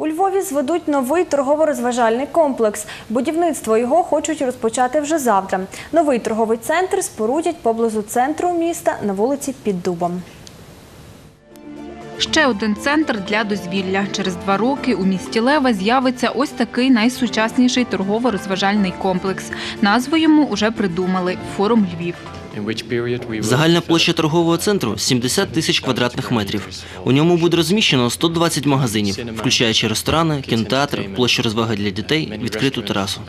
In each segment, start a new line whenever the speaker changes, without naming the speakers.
У Львові зведуть новий торгово-розважальний комплекс. Будівництво його хочуть розпочати вже завтра. Новий торговий центр спорудять поблизу центру міста на вулиці Під Дубом.
Ще один центр для дозвілля. Через два роки у місті Лева з'явиться ось такий найсучасніший торгово-розважальний комплекс. Назву йому уже придумали форум Львів.
Загальна площа торгового центру 70 тисяч квадратних метрів. У ньому буде розміщено 120 магазинів, включаючи ресторани, кінотеатр, площу розваги для дітей, відкриту терасу.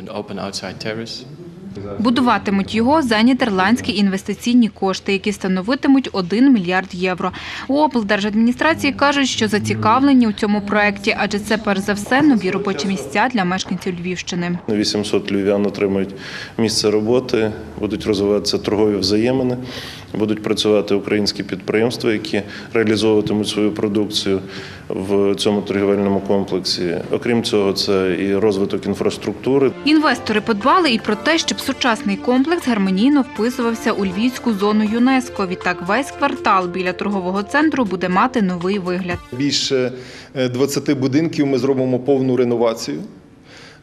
Будуватимуть його за нідерландські інвестиційні кошти, які становитимуть 1 мільярд євро. У облдержадміністрації кажуть, що зацікавлені у цьому проєкті, адже це перш за все нові робочі місця для мешканців Львівщини.
800 львів'ян отримають місце роботи, будуть розвиватися торгові взаємини, будуть працювати українські підприємства, які реалізовуватимуть свою продукцію в цьому торгівельному комплексі. Окрім цього, це і розвиток інфраструктури.
Інвестори подбали і про те, щоб сучасний комплекс гармонійно вписувався у львівську зону ЮНЕСКО. Відтак весь квартал біля торгового центру буде мати новий вигляд.
Більше е, 20 будинків ми зробимо повну реновацію.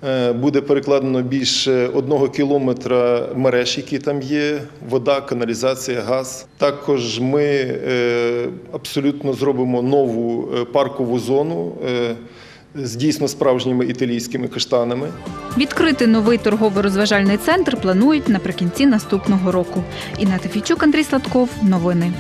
Е, Буде перекладено більше одного кілометра мереж, які там є: вода, каналізація, газ. Також ми е, абсолютно зробимо нову е, паркову зону з дійсно справжніми італійськими каштанами.
Відкрити новий торгово-розважальний центр планують наприкінці наступного року. Інна Тафійчук, Андрій Сладков. Новини.